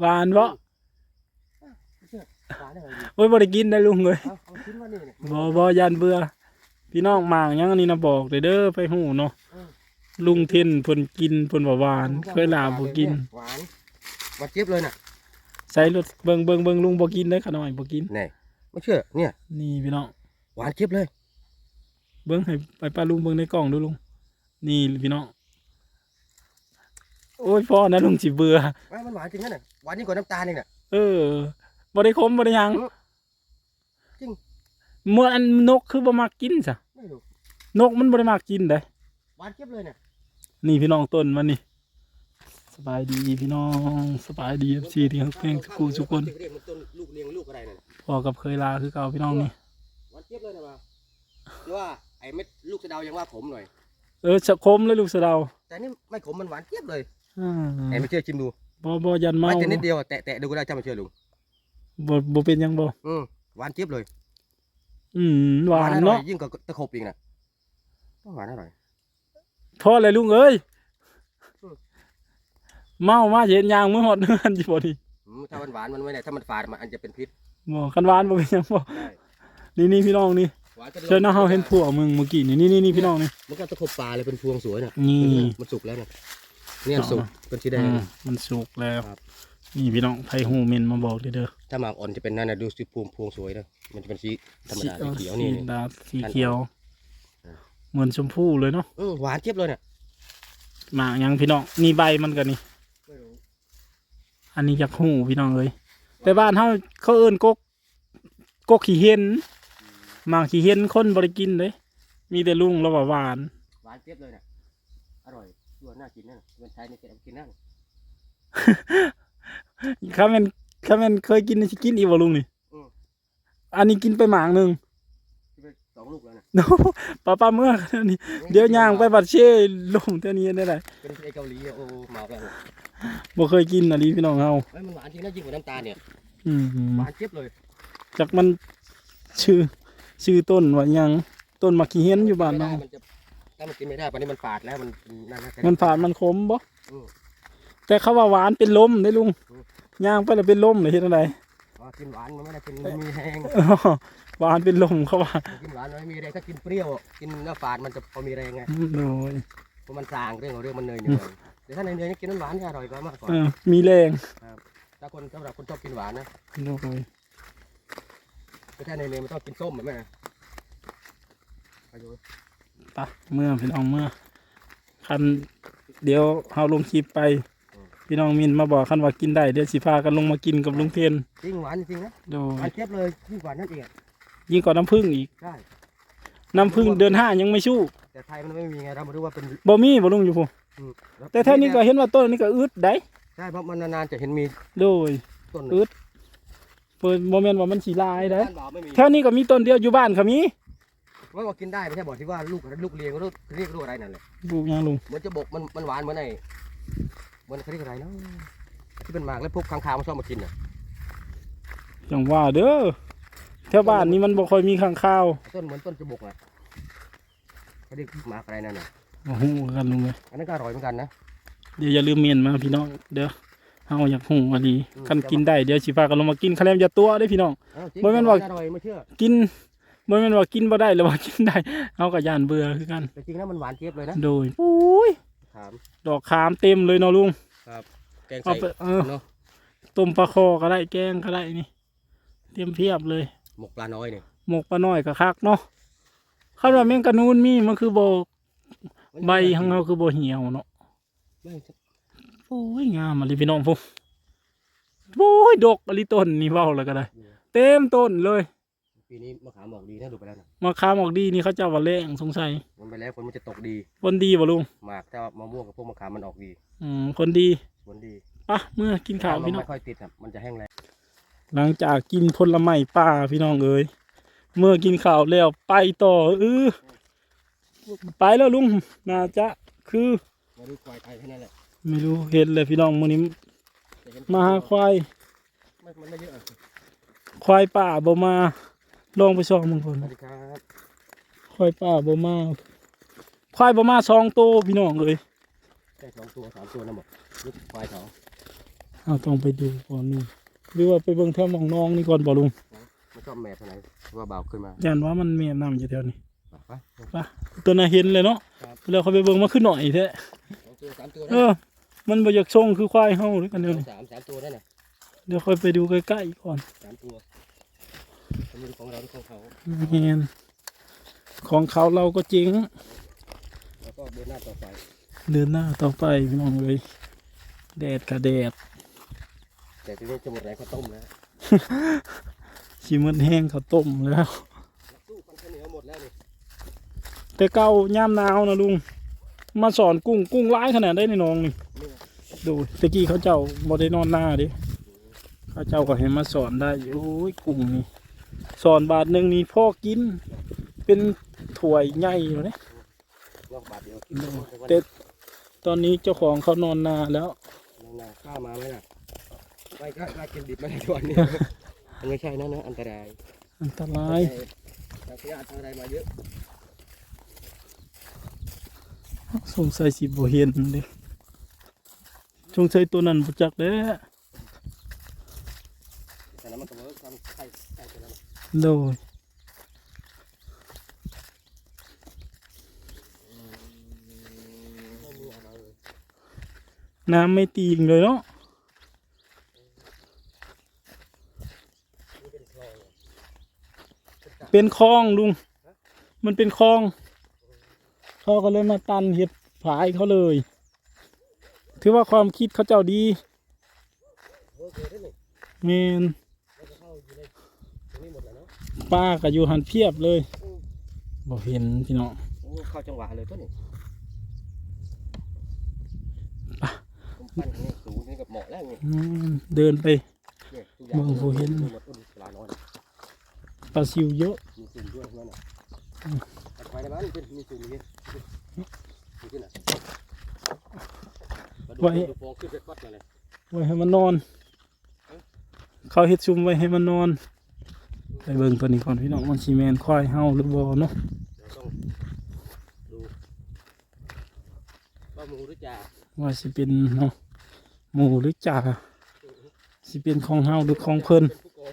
หวานบ่เชื่อหวานได้เลยโอ้ยบ่ได้กินได้ลุงเอ้ยเอาเอาชิ้นว่านี่เนี่ยบ่บ่ยันเบื่อพี่น้องหมางยังอันนี้นะบอกเด้อเด้อไปหูเนาะเออลุงเทนเพิ่นกินเพิ่นว่าหวาน เคยลาบ่กิน หวานหวานเจี๊ยบเลยน่ะใส่รถเบิ่งเบิ่งเบิ่งลุงบ่กินเด้อขะน้อยบ่กิน แน่ไม่เชื่อเนี่ย นี่พี่น้องหวานเจี๊ยบเลย เบิ่งให้ไปป้าลุงเบิ่งในกล่องดูลุง นี่พี่น้อง โอ้ยพ่อนะลุงสิเบื่อว่ามันหวานจริงนะเนี่ยหวานยิ่งกว่าน้ำตาลอีกน่ะเออบ่ได้ขมบ่ได้หยังจริงเมื่ออันนกคือบ่มักกินซะไม่รู้นกมันบ่ได้มักกินเด้หวานเจี๊ยบเลยเนี่ยนี่พี่น้องต้นมันนี่สบายดีพี่น้องสบายดี FC ที่ฮักเพลงทุกคู่ทุกคนเรียกมันต้นลูกเลี้ยงลูกอะไรน่ะพอกับเคยลาคือเก่าพี่น้องนี่หวานเจี๊ยบเลยนะมาหรือว่าไอ้เม็ดลูกสะเดายังว่าขมหน่อยเออสะคมเลยลูกสะเดาแต่นี่ไม่ขมมันหวานเจี๊ยบเลย อ่าไอ้ไม่เชื่อชิมดูบ่บ่ยันเมาไม่แต่นิดเดียวอะแตะแตะดูก็ได้จ้าไม่เชื่อลุงบ่บ่เป็นหยังบ่อืมหวานเจี๊ยบเลย อืมหวานอร่อเนาะยยิ่งกว่าตะขบอีกน่ะหวานอร่อยพอเลยลุงเอ้ยอืมเมามาเห็นยางมือหอดเฮือนอยู่บ่นี่อืมถ้ามันหวานมันไม่ได้ถ้ามันฝาดมันอันจะเป็นพิษบ่คันหวานบ่เป็นหยังบ่ใช่นี่นี่พี่น้องนี่หวานจนเชิญนะเฮาเห็นผัวมึงเมื่อกี้นี่นี่นี่นี่พี่น้องนี่มันก็ตะขบปลาเลยเป็นพวงสวยน่ะนี่มันสุกแล้วน่ะ เนี่ยสุกเป็นสีแดอืงมมันสุกแล้ว ครับ นี่พี่น้องไผหูเมนมาบอกเด้อเด้อถ้าหมากอ่อนจะเป็นนั่นนะดูสิพวงพวงสวยนะมันจะเป็นสีธรรมดาสีเขียวนี่สีดาสีเขียว อ่า เหมือนชมพู่เลยเนาะอืมหวานเจี๊ยบเลยเนี่ยหมากยังพี่น้องนี่ใบมันกันนี่ อันนี้จากหูพี่น้องเลยแต่บ้านเขาเขาเอิ้นกกกกขี้เห็นหมากขี้เห็นคนบริกินเลยมีแต่ลุงแล้วว่าหวาน หวานเจี๊ยบเลยเนี่ยอร่อย ชัวร์น่ากินนั่นเงินไทยนี่เก็บเอาไปกินนั่นข้าแมันข้าแมันเคยกินสิกินอีกบ่ลุงนี่อืมอันนี้กินไปหมากหนึ่งที่ไปสองลูกแล้วนะโน้ป้าป้าเมื่อนี่เดี๋ยวย่างไปบัดเช่ลงเท่านี้ได้ไรเป็นไอเกาหลีอะโอ้หมากแล้วบ่เคยกินอันนี้พี่น้องเฮาเฮ้ยมันหวานจริงนะยิ่งกว่าน้ำตาลเนี่ยอืมหวานเจี๊ยบเลย จากมันชื่อชื่อต้นว่าหยังต้นมะขี้เห็นอยู่บ้านเราามันกินไม่ได้ตอนนี้มันฝาดแล้วมันนั่นนะมันฝาดมันขมบ่อืมแต่เขาว่าหวานเป็นลมได้ลุงอืมย่างไปแล้วเป็นลมเลยเฮ็ดอะไรอ๋อกินหวานมันไม่ได้กินมันมีแห้งอ้อหวานเป็นลมเขาว่ากินหวานมันไม่มีแรงถ้ากินเปรี้ยวกินเนื้อฝาดมันจะพอมีแรงไงโอ้ยเพราะมันสางเรื่องของเรื่องมันเนยเนยแต่ถ้าเนยเนยนี่กินน้ำหวานจะอร่อยกว่ามากกว่าเออมีแรงถ้าคนสำหรับคนชอบกินหวานนะโอ้ยแต่ถ้าเนยเนยมันต้องกินส้มเหมือนแม่ไปดูไปะเมื่อพี่น้องเมื่อ คันเดี๋ยวเฮาลงคลิปไป พี่น้องมินมาบอกคันว่ากินได้เดี๋ยวสิพากันลงมากินกับลุงเทนจริงหวานจริงๆนะโดหวายนเจี๊ยบเลยยิ่งกว่านั่นเองอะยิ่งกว่าน้ำผึ้งอีกใช่น้ำผึ้งเดือนห้ายังไม่ชู้แต่ไทยมันไม่มีไงเราไม่รู้ว่าเป็นบ่มีบ่ลุงอยู่พูแต่แท่นี้ก็เห็นว่าต้นนี้ก็อึดได้ใช่เพราะมันนานๆจะเห็นมีโดยต้นอึดเปิดโมเมนต์ว่ามันสีลายได้บ้านบ่าวไม่มีแถวนี้ก็มีต้นเดียวอยู่บ้านเขามี ว่าว่ากินได้ไม่ใช่บอกที่ว่าลูกลูกเลี้ยงลูกเรียกลูกอะไรนั่นแหละปลูกยังลุงเหมือนจะบกมันมันหวานเหมือนไอ้เหมือนเขาเรียกอะไรเนาะที่เป็นหมากแล้วพวกค้างคาวมันชอบมากินอะอย่างว่าเด้อแถวบ้านนี้มันบ่ค่อยมีข้างข้าวต้นเหมือนต้นจะบกอะเขาเรียกหมากอะไรนั่นน่ะโอ้โหกันลุงเลยอันนั้นก็อร่อยเหมือนกันนะเดี๋ยวอย่าลืมเมียนมาพี่น้องเด้อเฮาอยากหูอันนี้คันกินได้เดี๋ยวสิพากันลงมากินคะแนนอย่าตัวได้อพี่น้องเอ้าจริงบ่แม่นว่าอร่อยไม่เชื่อกิน บ่แม่นว่ากินบ่ได้หรือว่ากินได้เฮาก็ย่านเบื่อคือกัน แต่จริงนะมันหวานเจี๊ยบเลยนะโดยโอ้ยถามดอกขามเต็มเลยเนาะลุงแกงเอาใส่ไปเออ เนาะต้มปลาคอก็ได้แกงก็ได้นี่ เตรียมเพียบเลย หมกปลาน้อยเนี่ยหมกปลาน้อยก็คักเนาะคาดว่าแมงกะนูนมีมันคือบ่ใบของเราคือบ่เหี่ยวเนาะไม่โอ้ยงามอะลิพี่น้องพวกโอ้ยดกอะลิต้นนี่เว้าแล้วก็ได้ เต็มต้นเลย ปีนี้มะขามออกดีนะดูไปแล้วนะมาค้ามออกดีนี่เขาเจ้าว่าแรงสงสัยมันไปแล้วฝนมันจะตกดีคนดีบ่ลุงหมากถ้ามะม่วงกับพวกมะขามมันออกดี อืมคนดีฝนดีปะเมื่อกินข้าวลมพี่น้องไม่ค่อยติดครับมันจะแห้งแรงหลังจากกินผลไม้ป่าพี่น้องเอ้ยเมื่อกินข้าวแล้วไปต่อเออไปแล้วลุงน่าจะคือมาดูควายไทยแค่นั้นแหละไม่รู้เห็นเลยพี่น้องมื้อนี้จะเห็นมาหาควายไม่มันไม่เยอะอะควายป่าบ่มา ลองไปส่องมึงคนสวัสดีครับควายป่าบ่มาควายบ่มาสองโตวพี่น้องเอ้ยแค่สองตัวสามตัวนะหมดลูกควายเขาเอาต้องไปดูก่อนนู่นหรือว่าไปเบิ่งแถวหมองน้องนี่ก่อนบ่ลุงไม่ชอบแม่เท่าไหร่ว่าเบาขึ้นมายันว่ามันมีน้ำอยู่แถวนี้ไปปะตัวน่ะเห็นเลยเนาะครับแล้วเขาไปเบิ่งมาขึ้นหน่อยแท้สองตัวสามตัวเออ มันบ่อยากส่งคือควายเฮาหรือกันเดี๋ยวนี้สามสามตัวนั่นน่ะเดี๋ยวค่อยไปดูใกล้ๆก่อนสามตัว มันมีของเราหรือของเขาแม่นของเขาเราก็จริง แล้วก็เดินหน้าต่อไป เดินหน้าต่อไปพี่น้องเลยแดดกับแดดแต่ทีนี้จะหมดแรงข้าวต้มแล้วชิมันแห้งข้าวต้มแล้วตู้พันข้าวเหนียวหมดแล้วนี่แต่เก่ายามหนาวนะลุง มาสอนกุ้งกุ้งร้ายขนาดได้ในน้องนี่นี่ดูตะกี้เขาเจ้าบ่ได้นอนหน้าดิเขาเจ้าก็ให้มาสอนได้โอ้ยกุ้งนี่ สอนบาทหนึ่งนี่พ่อกิน เป็นถ้วยใหญ่อยู่เนี่ยนอกบาทเดียวกินดูแต่ว่าแต่ตอนนี้เจ้าของเขานอนนาแล้วนานๆข้าวมาไหมล่ะไม่ก็ก็กินดิบมาในตัวนี้มันไม่ใช่นะนะอันตราย อันตรายทางพยาธิทางอะไรมาเยอะสงสัยสิบ่เห็นเด้สงสัยตัวนั้นบ่จักเด้อแต่นั้นมันก็เวิร์กทำไข่ไข่ตัวนั้น โดยน้ำไม่ตีงเลยเนาะเป็นคลองอะเนกะเป็นคลองลุง มันเป็นคลอง เขาก็เลยมาตันเห็ดผายเขาเลย ถือว่าความคิดเขาเจ้าดีเวิร์กเลยได้ไหมเมน ป้ากับอยู่หันเพียบเลยบอกเห็นพี่น้องโอ้เข้าจังหวะเลยตัวนี้ไปผมปั้นทางนี้สูงนี่กับเหมาะแล้วนี่อืมเดินไปเนี่ยทุกอย่างมองบ่เห็นดูหมดต้นปลาน้อยปลาซิวเยอะมีสูงด้วยนั่นน่ะเอาไปในบ้านเป็นมีสูงนี่ดูที่ไหนมาดูดูฟองขึ้นไปฟัดมาเลยไว้ให้มันนอน เขาเห็ดซุมไว้ให้มันนอน ไปเบิ่งตัวนี้ก่อนพี่น้องมันซีแมนควายเฮาหรือบ่เนาะเดี๋ยวต้องดูว่าหมูหรือจ่าว่าสิเป็นเนาะหมูหรือจ่าสิเป็นของเฮาหรือของเพิ่นเป็นผู้กอง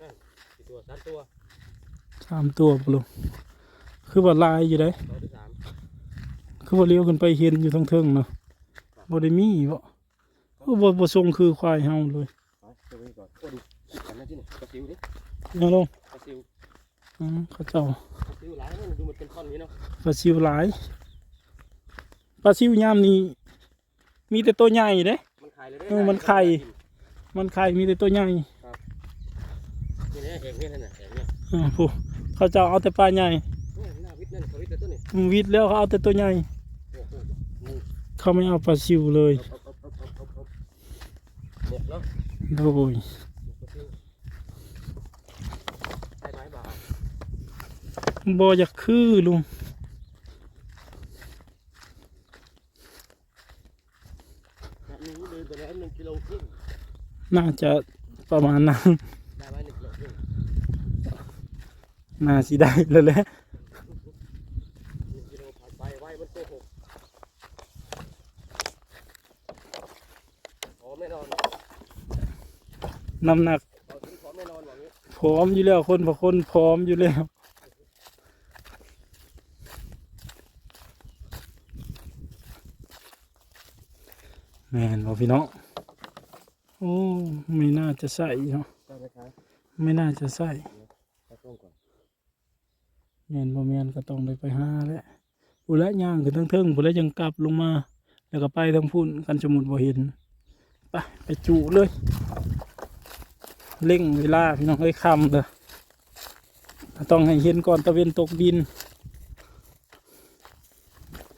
นั่นกี่ตัวสามตัวสามตัวปลุคือว่าลายอยู่ได้ตัวที่สามคือว่าเลี้ยวขึ้นไปเห็นอยู่ทั้งเทิงเนาะบ่ได้มีบ่คือ บ่บ่ทรงคือควายเฮาเลยไปตัวนี้ก่อนโอ้ดูกันนะที่นี่กระซิวดิยังลงกระซิวอืมเขาเจ้ากระซิวหลายนั่นดูมันเป็นท่อนอย่างนี้เนาะปลาซิวหลายปลาซิวยามนี้มีแต่ตัวใหญ่เด้มันไข่เลยเออมันไข่มันไข่มีแต่ตัวใหญ่นี่นะเห็นนี่นั่นน่ะเห็นเนี่ยอ่าผู้เขาเจ้าเอาแต่ปลาใหญ่โอ้หน้าวิทย์นั่นเขาวิทย์แต่ต้นนี่อืมวิทย์แล้วเขาเอาแต่ตัวใหญ่โอ้โหนี่เขาไม่เอาปลาซิวเลย หมกแล้วโดยหมกกระซิวใช่ไหมบ่าวบ่อยากคือลุงแบบนี้เดินไปแล้วหนึ่งกิโลครึ่งน่าจะประมาณนั้นได้ไหมหนึ่งกิโลครึ่งน่าสิได้แล้วแหละหนึ่งกิโลผ่านไปไว้มันโกหกพร้อมแน่ น้ำหนักพร้อมอยู่แล้วคนบางคนพร้อมอยู่แล้วแมนบ่พี่น้องโอ้ไม่น่าจะใส่เนาะไม่น่าจะใส่เอาต้มก่อนแมนบ่แมนก็ต้องได้ไปหาแล้วผู้ละย่างขึ้นทั้งเทิงผู้ละยังกลับลงมา แล้วก็ไปทางพุ่นกันสมุดบ่เห็น ไป ไปจุเลย เร่งเวลาพี่น้องเอ้ยคำเลยต้องให้เห็นก่อนตะเวนตกดิน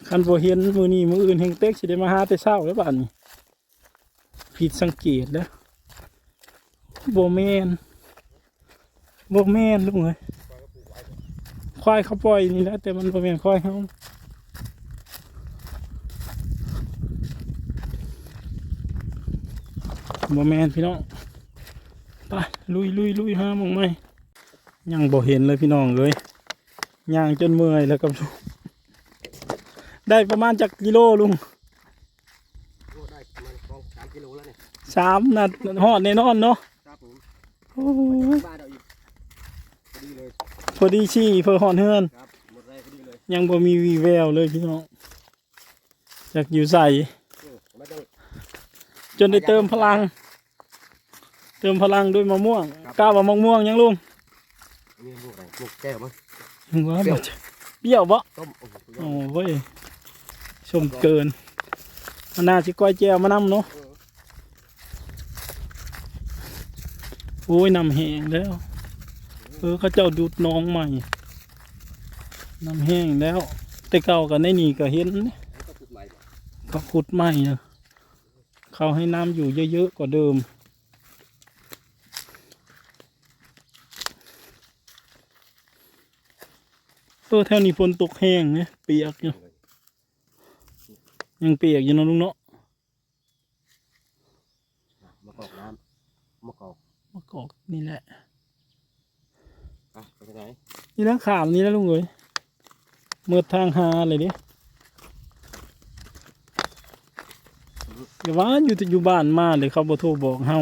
คันบ่เห็นมือนี้มืออื่นแห่งเต็กสิได้มาหาแต่เช้าแล้วบ้านนี้ผิดสังเกตแล้วบ่แม่นบ่แมนลุงเอ้ยปล่อยก็ปลูกไว้ควายเขาปล่อยนี่แหละแต่มันบ่แม่นควายเขาโบ่แมนพี่น้อง ไปลุยลุยลุยหาหมองไหมยังบ่เห็นเลยพี่น้องเลยย่างจนเมื่อยแล้วกับได้ประมาณจากกิโลลุงโอ้ได้ประมาณสองสามกิโลแล้วเนี่ยสามนัดหอดแน่นอนเนาะครับผมโอ้ยบ้านเราอีกพอดีเลยพอดีชี่เพื่อหอดเฮือนครับหมดแรงพอดีเลยยังบ่มีวีแววเลยพี่น้องจากอยู่ใส่เออไม่ต้องจนได้เติมพลัง เติมพลังด้วยมะม่วงครับ กล้าว่ามะม่วงยังลุงนี่ลูกอะไรลูกแก้วมั้งว่าเปรี้ยว บ่เปรี้ยวบ่ต้มโอ้โหสุดยอโอ้ดเว้ยชมเกินมันน่าสิก้อยแจวมานำเนาะเออโอ้ยนำแห้งแล้ว เออเขาเจ้าดูดน้องใหม่นำแห้งแล้ว แต่เก่ากันในนี่ก็เห็นนะ แล้วก็ขุดใหม่ก็ขุดใหม่นะเขาให้น้ำอยู่เยอะๆกว่าเดิม เออแถวนี้ฝนตกแห้งเนี่ยเปียกอยู่ยังเปียกอยู่เนาะลุงเนาะมะกอกน้ำมะกอกมะกอกนี่แหละไปไปทางไหนนี่แล้วขามนี่แล้วลุงเอ้ยเมื่อทางหาเลยดิอย่าว่าอยู่แต่อยู่บ้านมาเลยเขาบ่โทรบอกเฮา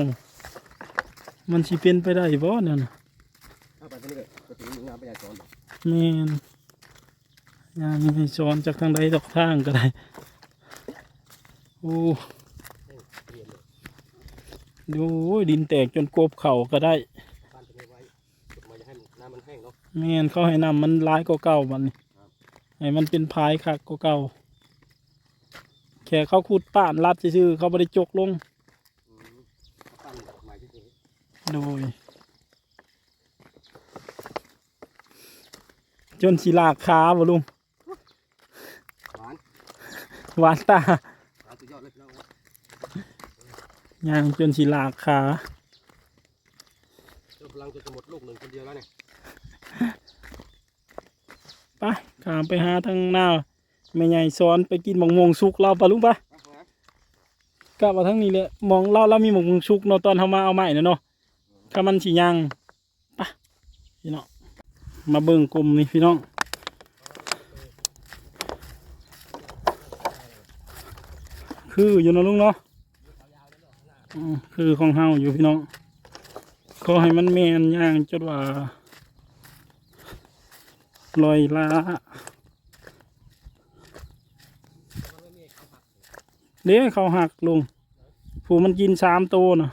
มันสิเป็นไปได้บ่เนี่ยนะเอาไปทางนี้เล ยไปถึงงาม่นงานนี้ให้อนจากทางใดดอกทางก็ได้โอ้ดูดินแตกจนกบเข่าก็ได้แม่นเขาให้นำมันร้ายกว่าเก่าบันให้มันเป็นพายคักกว่าเก่าแค่เขาขุดป่านรัดซื่อเขาไม่ได้จกลงดอกไม้ที่นี่โดยจนสีลากขาบ่ลุง หวานตาสุดยอดเลยพี่น้องยางจนสีลากขาเจ้ากำลังจะหมดลูกหนึ่งคนเดียวแล้วเนี่ยไปขามไปหาทางหน้าแม่ใหญ่สอนไปกินหมกมวงสุกเราปะลุงปะกลับมาทางนี้เลยมองเราเรามีหมกมวงสุกเนาะตอนเขามาเอาใหม่นะเนาะถ้ามันสียังปะพี่น้องมาเบิ่งกลมนี่พี่น้อง คืออยู่นะลุงเนาะอืมคือของเฮาอยู่พี่น้องขอให้มันแมนย่างจดว่าลอยล้าเดี๋ยวเขาหักลุงผู้มันกินสามตัวนะ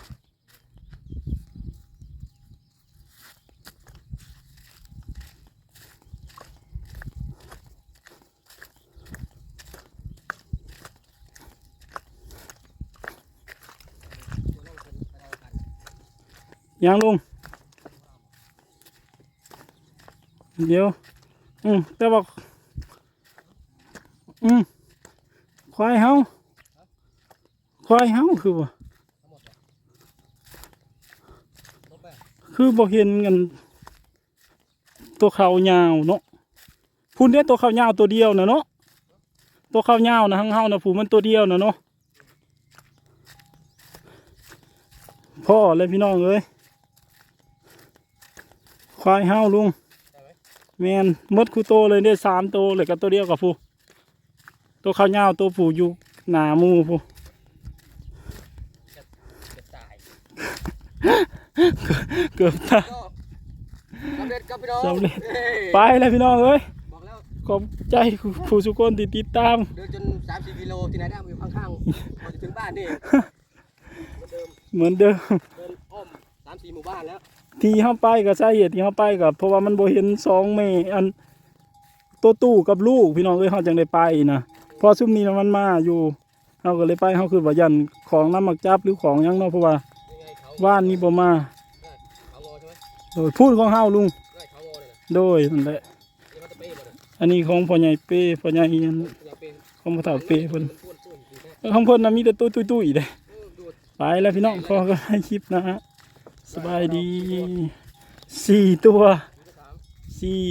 ยังลุง เดี๋ยว อืมแต่ว่าอืมควายเฮาควายเฮาคือว่คือบ่เห็นกันตัวเขายาวเนาะพูนได้ตัวเขายาวตัวเดียวนะเนาะตัวเขายาวนะทั้งเฮานะผูมันตัวเดียวนะเนาะพ่อเลยพี่น้องเอ้ย ควายเฮาลุงได้ไหมแมนหมดคูโตเลยได้สามตัวเลยกับตัวเดียวกับผู้ตัวเขายาวตัวผู้อยู่หนาหมูผู้จะตายเกือบตายก็สำเร็จครับพี่น้องสำเร็จเฮ้ยไปเลยพี่น้องเอ้ยบอกแล้วขอบใจผู้สุกคนที่ติดตามเดินจนสามสี่กิโลที่ไหนได้มาอยู่ข้างๆพอจะถึงบ้านนี่เหมือนเดิมเหมือนเดิมเดินอ้อมสามสี่หมู่บ้านแล้ว ที่เข้าไปกับสาเหตุที่เข้าไปกับเพราะว่ามันบ่เห็นสองเมอันตัวตู้กับลูกพี่น้องเอ้ยเขาจังได้ไปนะพอซุ่มนี้มันมาอยู่เขาก็เลยไปเขาคือว่ายันของน้ำหมักจับหรือของยังเนาะเพราะว่าว่านนี้บ่มาโดยพูดของเฮาลุงโดยนั่นแหละอันนี้ของพ่อใหญ่เป้พ่อใหญ่อันของพ่อเฒ่าเป้เพิ่นมันป้วนของเพิ่นน่ะมีแต่ตุ้ยตุ้ยตุ้ยเด้เออดูดไปแล้วพี่น้องพอก็ให้คลิปนะฮะ สบายดีสี่ตัวสี่